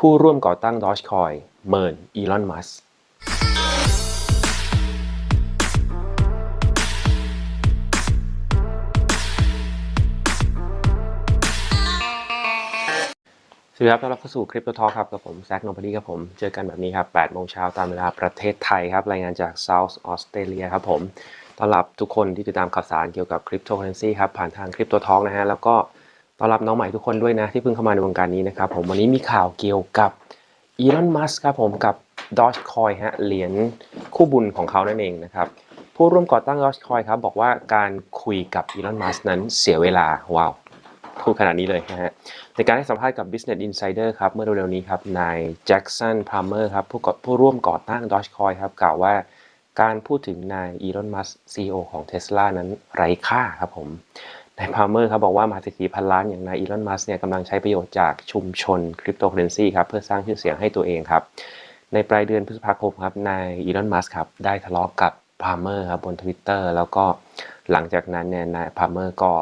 ผู้ร่วมก่อตั้ง Dogecoin เมินอีลอนมัสสวัสดีครับต้อนรับเข้าสู่คริปโตทอครับกับผมแซคโนบดีครับผม เจอกันแบบนี้ครับ8โมงเช้าตามเวลาประเทศไทยครับ รายงานจาก South Australia ครับผมต้อนรับทุกคนที่ติดตามข่าวสารเกี่ยวกับคริปโตเคอเรนซีครับ ผ่านทางคริปโตทอนะฮะ แล้วก็ ต้อนรับน้องใหม่ทุกคนด้วยนะ ที่เพิ่งเข้ามาในวงการนี้นะครับ ผมวันนี้มีข่าวเกี่ยวกับอีลอนมัสครับผมกับ Dogecoin ฮะเหรียญคู่บุญของเขานั่นเองนะครับ ผู้ร่วมก่อตั้ง Dogecoin ครับ บอกว่าการคุยกับอีลอนมัสนั้นเสียเวลาว้าวพูดขนาดนี้เลยนะฮะในการให้สัมภาษณ์กับ Business Insider ครับ เมื่อเร็วๆนี้ครับนายแจ็คสันพาร์เมอร์ครับผู้ผู้ร่วมก่อตั้ง Dogecoin ครับกล่าวว่าการพูดถึงนายอีลอนมัส CEO ของ Tesla นั้นไร้ค่าครับผม นายพาร์เมอร์ครับบอกว่ามหาเศรษฐีพันล้านอย่างนายอีลอนมัสเนี่ยกำลังใช้ประโยชน์จากชุมชนคริปโตเคอเรนซีครับเพื่อสร้างชื่อเสียงให้ตัวเองครับ ในปลายเดือนพฤษภาคมครับนายอีลอนมัสครับได้ทะเลาะกับพาร์เมอร์ครับบน Twitter แล้วก็หลังจากนั้นเนี่ยนายพาร์เมอร์ก็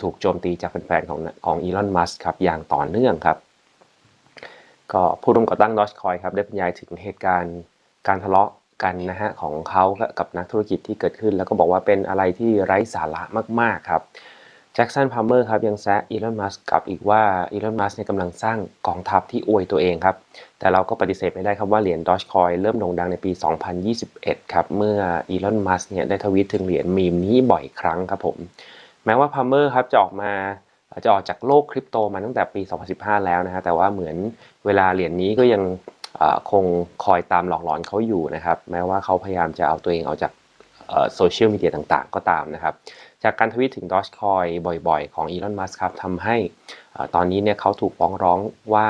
ถูกโจมตีจากแฟนๆของของอีลอนมัสครับอย่างต่อเนื่องครับ ก็ผู้ร่วมก่อตั้ง Dogecoin ครับได้บรรยายถึงเหตุการณ์การทะเลาะกันนะฮะของเขากับนักธุรกิจที่เกิดขึ้น แล้วก็บอกว่าเป็นอะไรที่ไร้สาระมากๆครับ จ็คสันพาร์เมอร์ครับยังแซะอีลอนมัสกับอีกว่าอีลอนมัสเนี่ยกำลังสร้างกองทัพที่อวยตัวเองครับ แต่เราก็ปฏิเสธไม่ได้ครับว่าเหรียญ Dogecoin เริ่มโด่งดังในปี 2021 ครับ เมื่ออีลอนมัสเนี่ยได้ทวีตถึงเหรียญมีมนี้บ่อยครั้งครับผม แม้ว่าพาร์เมอร์ครับจะออกมาจะออกจากโลกคริปโตมาตั้งแต่ปี 2015 แล้วนะฮะแต่ว่าเหมือนเวลาเหรียญนี้ก็ยังคงคอยตามหลอกหลอนเขาอยู่นะครับ แม้ว่าเขาพยายามจะเอาตัวเองออกจาก โซเชียลมีเดียต่างๆ ก็ตามนะครับ จากการทวีตถึง Dogecoin บ่อยๆ ของอีลอนมัสครับทำให้ตอนนี้เนี่ยเขาถูกฟ้องร้องว่า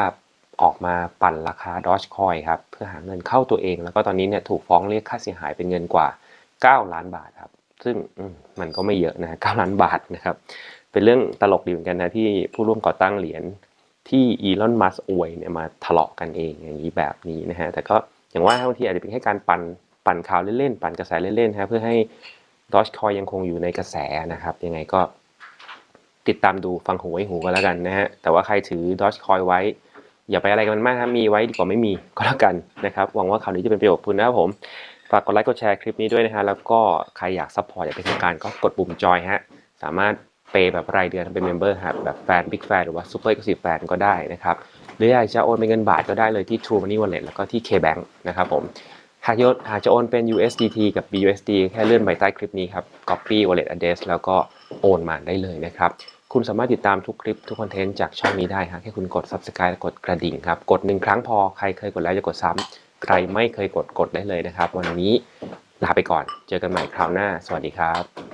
ออกมาปั่นราคา Dogecoin ครับเพื่อหาเงินเข้าตัวเอง แล้วก็ตอนนี้เนี่ยถูกฟ้องเรียกค่าเสียหายเป็นเงินกว่า 9 ล้านบาทครับ ซึ่งมันก็ไม่เยอะนะ9ล้านบาทนะครับ เป็นเรื่องตลกดีเหมือนกันนะที่ผู้ร่วมก่อตั้งเหรียญที่อีลอนมัสอวยเนี่ยมาทะเลาะกันเองอย่างนี้แบบนี้นะฮะแต่ก็อย่างว่าบางทีอาจจะเป็นแค่การปั่น ปั่นข่าวเล่นๆ ปั่นกระแสเล่นๆฮะเพื่อให้ Dogecoin ยังคงอยู่ในกระแสนะครับ ยังไงก็ติดตามดูฟังหูไว้หูกันแล้วกันนะฮะแต่ว่าใครถือ Dogecoin ไว้ อย่าไปอะไรกับมันมากครับมีไว้ดีกว่าไม่มีก็แล้วกันนะครับหวังว่าข่าวนี้จะเป็นประโยชน์กับคุณนะครับผมฝากกดไลค์กดแชร์คลิปนี้ด้วยนะฮะแล้วก็ใครอยากซัพพอร์ตอยากเป็นทางการก็กดปุ่มจอยฮะสามารถเปย์แบบรายเดือนเป็นเมมเบอร์ครับแบบแฟนบิ๊กแฟนหรือว่าซูเปอร์ c l u s i v e แฟนก็ได้นะครับหรืออยากจะโอนเป็นเงินบาทก็ได้เลยที่ True Money Wallet แล้วก็ที่ KBank นะครับผม หากจะหากจะโอนเป็น USDT กับ BUSD แค่เลื่อนไปใต้คลิปนี้ครับ Copy Wallet Address แล้วก็โอนมาได้เลยนะครับ คุณสามารถติดตามทุกคลิปทุกคอนเทนต์จากช่องนี้ได้ฮะแค่คุณกด Subscribe และกดกระดิ่งครับ กดหนึ่งครั้งพอ ใครเคยกดแล้วจะกดซ้ำใครไม่เคยกดกดได้เลยนะครับ วันนี้ลาไปก่อน เจอกันใหม่คราวหน้า สวัสดีครับ